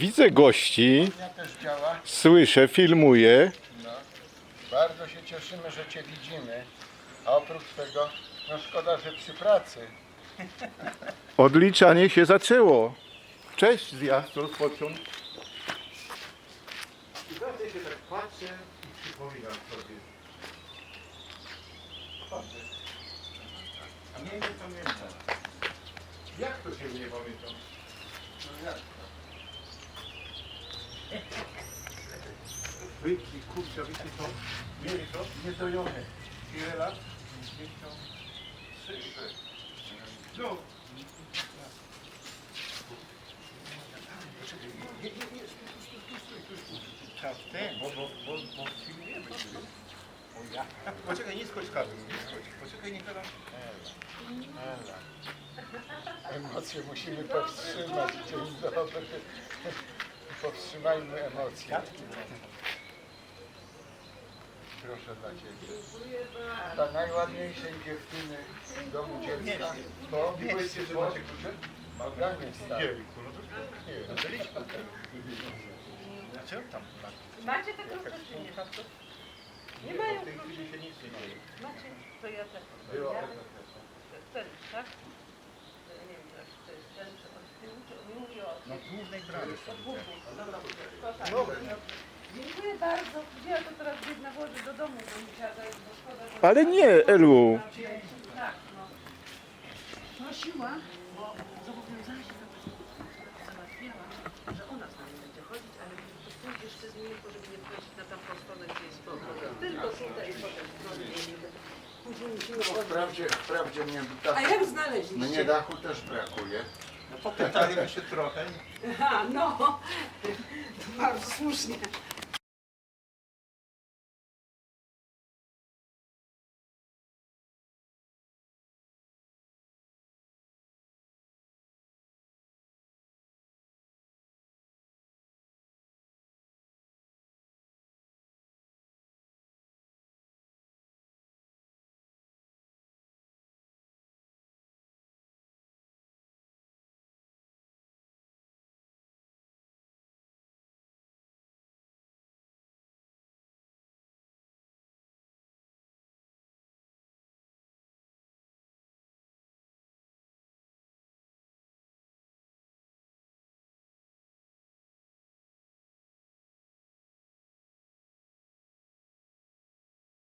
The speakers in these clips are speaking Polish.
Widzę gości, Ja też działa. słyszę, filmuję. No. Bardzo się cieszymy, że Cię widzimy. A oprócz tego, no szkoda, że przy pracy. Odliczanie się zaczęło. Cześć zjazd, rozpoczął. I zawsze się tak patrzę i przypominam sobie. Patrzę. A mnie nie pamiętam. Jak to się nie pamiętam? No jak to? Wy, i kurczę, wiecie co? Mieli to? Niedojone. Ile lat? 53. No. Nie, nie, nie, stój, stój, stój, stój, stój. Czas ten, bo, bo, bo, bo filmujemy ciebie. O ja. Poczekaj, nie schodź kawy, nie schodź. Poczekaj, nie teraz. Ela. Emocje musimy powstrzymać. Dzień dobry. Powstrzymajmy emocje. Proszę dla Ciebie. Dla najładniejszej dziewczyny w domu dziecka. Bo Powiedzcie, że macie klucze? Bałganie stary. no to nie. Dlaczego tam? Macie te klucze czy nie? Nie mają W tej kluczy. chwili się nic nie dzieje. Macie, to ja też. Było Ja, ten, tak? To ja nie wiem, czy to jest ten, czy od tyłu, czy on mówi o No głównej bramy są. od głównej. Dobra, to tak. Dobra. Dziękuję bardzo. Ja to teraz biegnę włożę do domu, bo musiała zająć, bo szkoda, że... Ale nie, Elu. Tak, no. Prosiła, bo zobowiązała się załatwiała, że ona z nami będzie chodzić, ale pójdziesz ty z nimi, bo żeby nie wchodzić na tamtą stronę, gdzie jest spokój. Tylko tutaj i potem w stronę. Później musimy chodzić. Wprawdzie, wprawdzie mnie A dachu, jak znaleźliście? mnie dachu też brakuje. Popytaliśmy się trochę. Aha, no. To bardzo słusznie.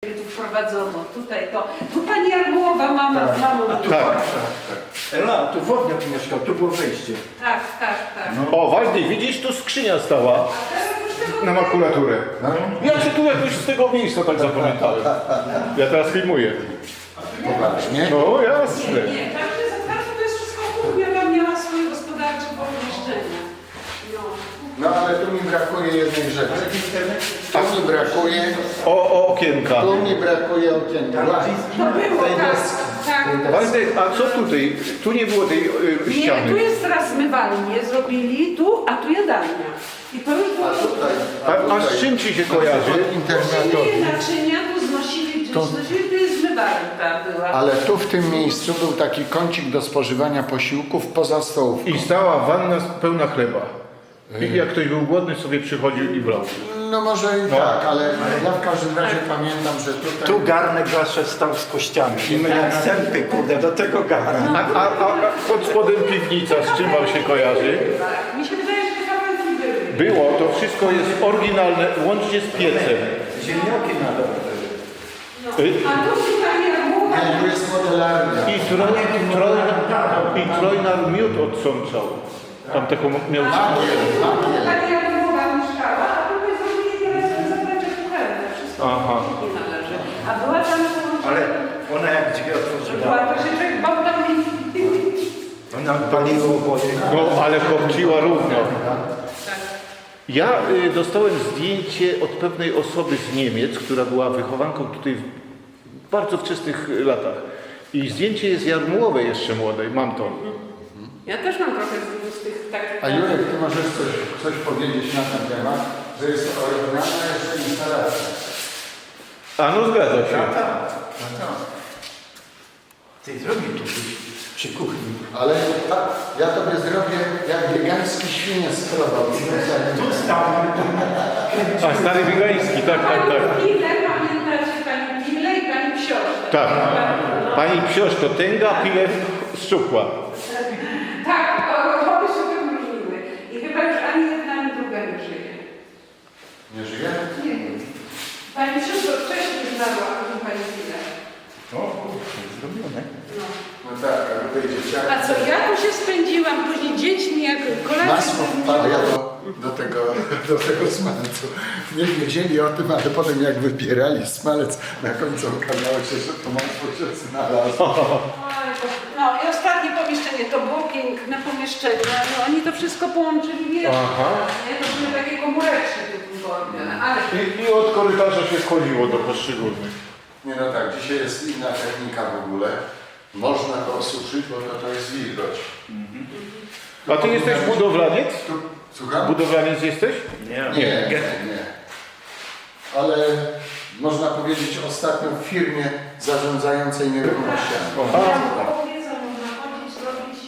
Tu wprowadzono, tutaj to. Tu pani Jarmułowa, mama z mamą. Tak. Ela, tu wodniak mieszkał, tu było wejście. Tak, tak, tak. O, Waldy, widzisz, tu skrzynia stała na makulaturę. Ja się tu jakoś z tego miejsca tak zapamiętałem. Ja teraz filmuję. Poważnie? No jasne. Nie, także za kartą to jest wszystko kuchnia, tam miała swoje gospodarcze pomieszczenia. No. No ale tu mi brakuje jednej rzeczy. Tu mi brakuje, O, o okienka. tu mi brakuje okienka. To było tak, tak. Waldy, a co tutaj? Tu nie było tej y, Nie, tu ściany. jest teraz zmywalnie, zrobili tu, a tu jadalnia. I to już było... A tutaj, A, a z czym ci się kojarzy? internatowi. Znosili naczynia, tu znosili, gdzieś znosili, tu jest zmywarka była. Ale tu w tym miejscu był taki kącik do spożywania posiłków poza stołówką. I stała wanna pełna chleba. I jak ktoś był głodny, sobie przychodził i brał. No może i tak, ale ja w każdym razie pamiętam, że tutaj... Tu garnek zawsze stał z kościami. I my jak sępy, kurde, do tego garnka. A, a, a pod spodem piwnica, z czym wam się kojarzy? Mi się wydaje, że te kawałki były. Było, to wszystko jest oryginalne, łącznie z piecem. Ziemnioki na dole. Y, A tu pani Jarmułowa... Nie, tu jest modelarnia. I, troj, troj, I trojnar miód odsączał. Tam taką miał... Pani Jarmułowa mieszkała, a tutaj zrobili teraz zabracie kuchenne. Wszystko Aha. nie należy. A była tam... Ale ona jak drzwi otworzyła, Była, to się człowiek bał tam ona paliło wody. No, ale kopciła równo. Ja y, dostałem zdjęcie od pewnej osoby z Niemiec, która była wychowanką tutaj w bardzo wczesnych latach. I zdjęcie jest Jarmułowej jeszcze młodej, mam to. Ja też mam trochę z, z tych takich... A Jurek, ty możesz coś, coś powiedzieć na ten temat, że jest oryginalna jeszcze instalacja. A no zgadza się. No tak. Ty zrobił tu coś Przy kuchni. Ale tak, ja tobie zrobię jak biegański świnie skrował. Tu stał. A stary Wigański, tak, tak, tak. Ile pamiętacie pani Pile i pani Psiotrze? Tak. Pani Psiosz to tęga, pilew szczupła. Tak, o- one się tym różniły. I chyba już ani jedna, ani druga nie żyje. Nie żyje? Nie wiem. Pani siostro wcześniej zmarła, a potem pani Pile. O, kurczę, zrobione. No. Tak, ale te dzieciaki... A co, ja tu się spędziłam, później dziećmi, jak kolację Masło do, do, tego, do tego smalcu. Nie wiedzieli o tym, ale potem jak wybierali smalec, na końcu okazało się, że to masło się znalazło. No i ostatnie pomieszczenie, to było piękne pomieszczenie. No, oni to wszystko połączyli w jedno. Aha. Nie, to były takie komóreczki tu było robione, ale I, I od korytarza się schodziło do poszczególnych. Nie no tak, dzisiaj jest inna technika w ogóle. Można to osuszyć, bo to, to jest wilgoć. A ty jesteś budowlaniec? Tu, słucham? Budowlaniec jesteś? Nie. Nie, nie, nie. Ale można powiedzieć ostatnio w firmie zarządzającej nieruchomościami. ja powiedzą, można chodzić, robić,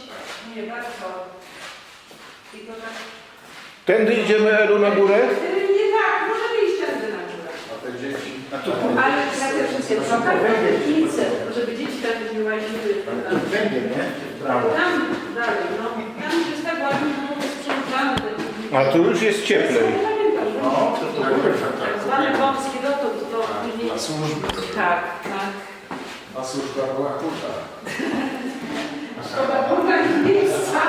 nie bardzo. I to tak... Tędy idziemy Elu na górę? Yy, Nie tak, możemy iść tędy na górę. A te dzieci... Ale ja też trochę wędrownice, żeby dzieci tam nie łaziły. Będzie, nie? Prawo. Tam dalej, no. Tam już jest tak ładnie, no sprzątane te piwnice. A tu już jest cieplej. No, no. to to Tak, było. tak, tak. Tak zwane wąskie dotąd, to później... A służby. Tak, tak. A służba była chuda. Szkoda kurwa miejsca.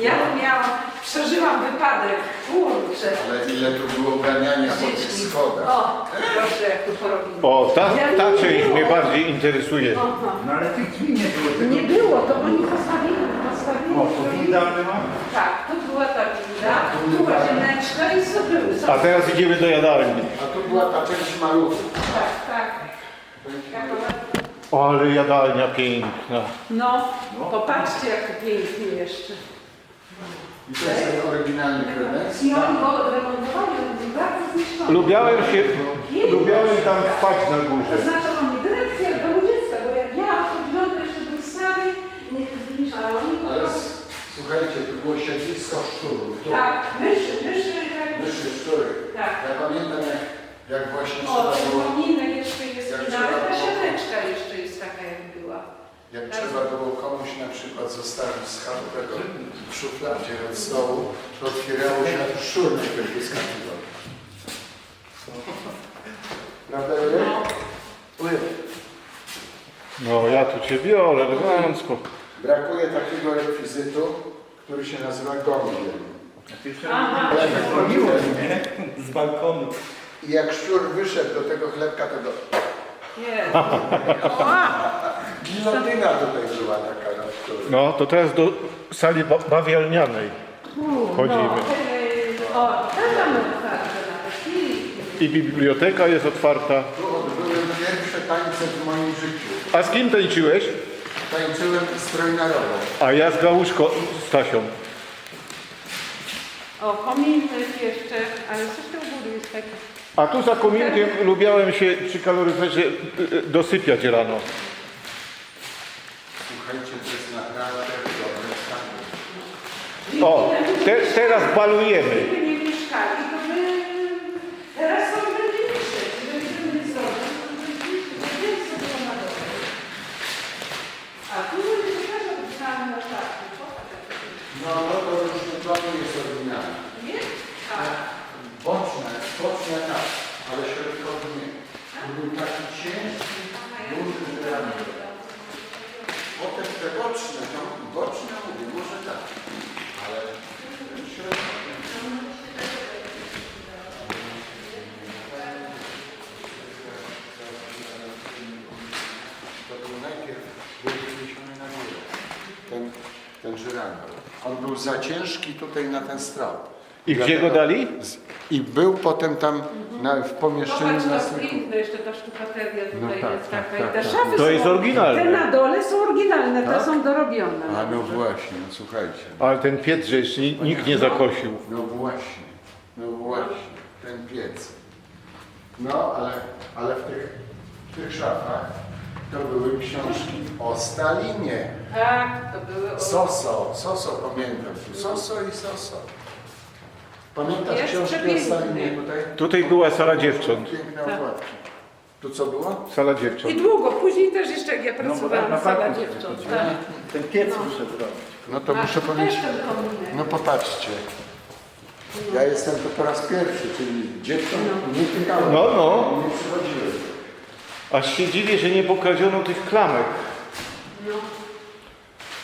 Ja miałam, przeżyłam wypadek, kurczę. Ale ile tu było ganiania po tych schodach. O, proszę, jak tu porobili. O, ta, ta część mnie bardziej interesuje. Aha. No ale tych drzwi nie było. Tego... Nie było, to oni postawili, postawili. O, to winda była? Tak, tu była ta winda, tu łazieneczka i co były. A teraz idziemy do jadalni. A tu była ta część maluchów. Tak, tak. O, ale jadalnia piękna. No, popatrzcie jak to pięknie jeszcze. I to jest ten oryginalny kredens. I oni go remontowali, on był bardzo zniszczony. Lubiałem się, lubiałem tam spać na To górze. znaczy on nie dyrekcja domu dziecka, bo jak ja chodziłam, to jeszcze był stary, nie zniszczał. Ale słuchajcie, tu było siedlisko szczurów. Tu Tak, myszy, myszy, tak. Myszy, szczury. Tak. Ja pamiętam jak, jak właśnie O, trzeba było, kominek jeszcze jest nawet ta siateczka jeszcze jest taka jak trzeba było komuś na przykład zostawić schab tego w szufladzie od stołu, to otwierało się, a tu szczur najpierw wyskakiwał. Prawda, Jurek? No, ja tu cię biorę elegancko. Brakuje takiego rekwizytu, który się nazywa. Aha. Ale jak robiłem, Nie? Z balkonu. I jak szczur wyszedł do tego chlebka, to go... Nie. Gilotyna tutaj była taka na szczur. No, to teraz do sali ba- bawialnianej chodzimy. No, o, tam mamy otwarte nawet. I- I biblioteka jest otwarta. Tu odbyły pierwsze tańce w moim życiu. A z kim tańczyłeś? Tańczyłem strojnarową. A ja z Gałuszko, z Stasią. O, kominek jeszcze, ale coś tam u góry jest taki. A tu za kominkiem lubiałem się przy kaloryferze y, y, dosypiać rano. To jest naprawdę dobre stanie. O, te, teraz balujemy. Nie mieszkali, to my teraz sobie będziemy myśleć, że gdyby nie zrobić, to by więcej było na dole. A tu jeszcze też odpisamy na czarny. Popatrz, jak to jest. No, no to już to nie jest oryginalne. Nie? Tak. Boczne, boczne tak, ale środkowy nie. To był taki ciężki, duży żyrandol. Potem te boczne, no boczne mówię, może tak, ale ten środkowy. To był najpierw był wyniesiony na górę, ten, On był za ciężki tutaj na ten strop. I gdzie go dali? Z- I był potem tam na, w pomieszczeniu Popatrz, na to piękne, jeszcze ta sztukateria tutaj No tak, jest tak, taka. tak, I te tak. szafy To są, jest oryginalne. Te na dole są oryginalne, te Tak? są dorobione. A no właśnie, no słuchajcie. Ale ten piec, że jeszcze ni- nikt nie zakosił. No właśnie, no właśnie, ten piec. No ale, ale w tych, w tych szafach to były książki o Stalinie. Tak, to były o... Soso, Soso pamiętam. Soso i Soso. Pamiętasz Jest książki o przepiękny. Stalinie tutaj? Tutaj była sala dziewcząt. Piękne Tak. okładki. Tu co było? Sala I dziewcząt. długo, później też jeszcze jak ja No, pracowałam na w sala dziewcząt. Tak. Ten piec muszę zrobić. No to A, muszę powiedzieć. też ten kominek. No popatrzcie. Ja jestem tu po raz pierwszy, czyli dziewcząt nie pykałem. No, no. Nie przychodziłem. Aż się dziwię, że nie pokradziono tych klamek.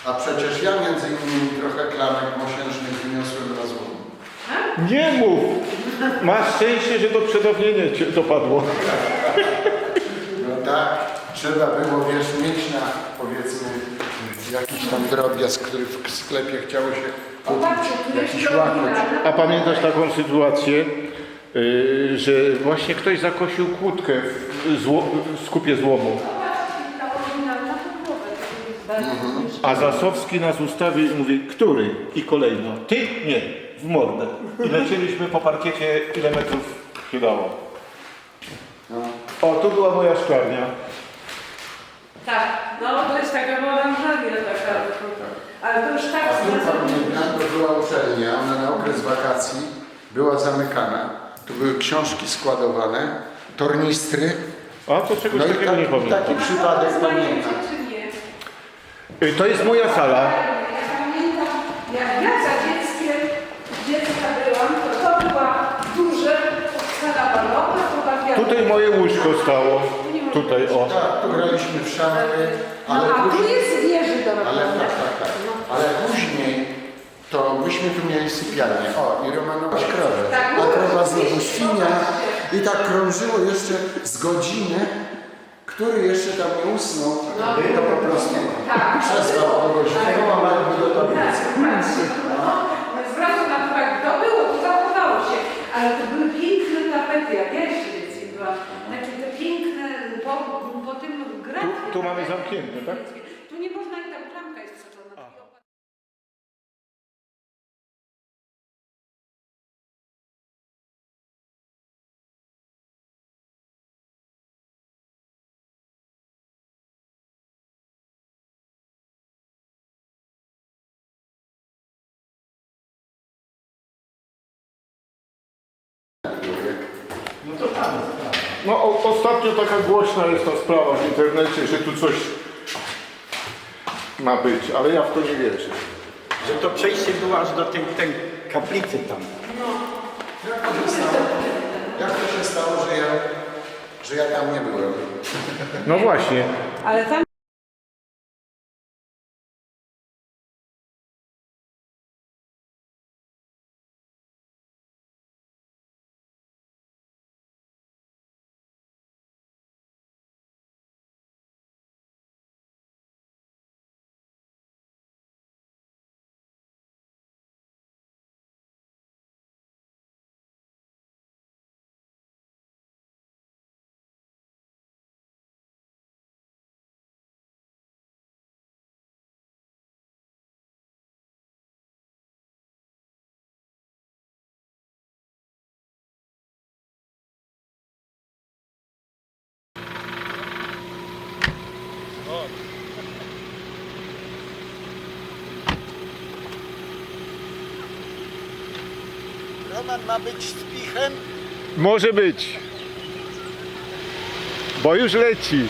A przecież ja między innymi trochę klamek mosiężnych wyniosłem na złom. Nie mów! Masz szczęście, że to przedawnienie cię dopadło. No tak, trzeba było, wiesz, mieć na powiedzmy jakiś tam drobiazg, który w sklepie chciało się kupić. Jakiś łakoć. A pamiętasz taką sytuację, yy, że właśnie ktoś zakosił kłódkę w zło, skupie złomu, a Zasowski nas ustawił i mówi, który? I kolejno. Ty? Nie, w mordę. I lecieliśmy po parkiecie, ile metrów się dało. No. O, tu była moja szklarnia. Tak, no to jest taka oranżaria taka. Ale to już tak A tu pamiętam, to była uczelnia, ona na okres wakacji była zamykana. Tu były książki składowane, tornistry. A to czegoś No i takiego nie taki, pamiętam. taki przypadek pamiętam. czy nie? Yy, To jest moja sala. Ja pamiętam, jak ja za dzieckiem, dziecka byłam, to to była duże sala balowa, to. Tutaj moje łóżko stało. Tutaj, o. Tak, tu graliśmy w szafy, No ale a tu później, jest wieży do ale tak, tak, tak. Ale później to myśmy tu mieli sypialnię. O, i Romanować krowę. Tak, A no, krowa znowu świnia. I tak krążyło jeszcze z godziny. Który jeszcze tam nie usnął, No. to po prostu Tak. przezwał kogoś. Tego mamy do tablicy. No, zwracam na to, jak to było, to zachowało się. Ale to były piękne tapety, jak ja jeszcze dzieckiem byłam. Znaczy te piękne, po, po tym grafie. Tu- tu mamy zamknięte, tak? Tu nie można No o, ostatnio taka głośna jest ta sprawa w internecie, że tu coś ma być, ale ja w to nie wierzę. Że to przejście było aż do tej, tej kaplicy tam. Jak to się stało, jak to się stało że, ja, że ja tam nie byłem? No właśnie. Ale tam Roman ma być z pichem? Może być. Bo już leci.